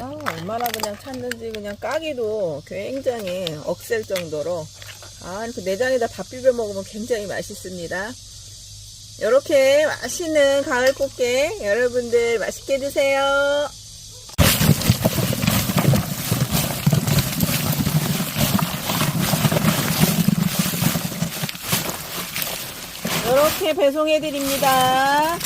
아, 얼마나 그냥 찼는지 그냥 까기도 굉장히 억셀 정도로 아, 그 내장에다 네 밥 비벼 먹으면 굉장히 맛있습니다. 이렇게 맛있는 가을 꽃게 여러분들 맛있게 드세요. 이렇게 배송해 드립니다.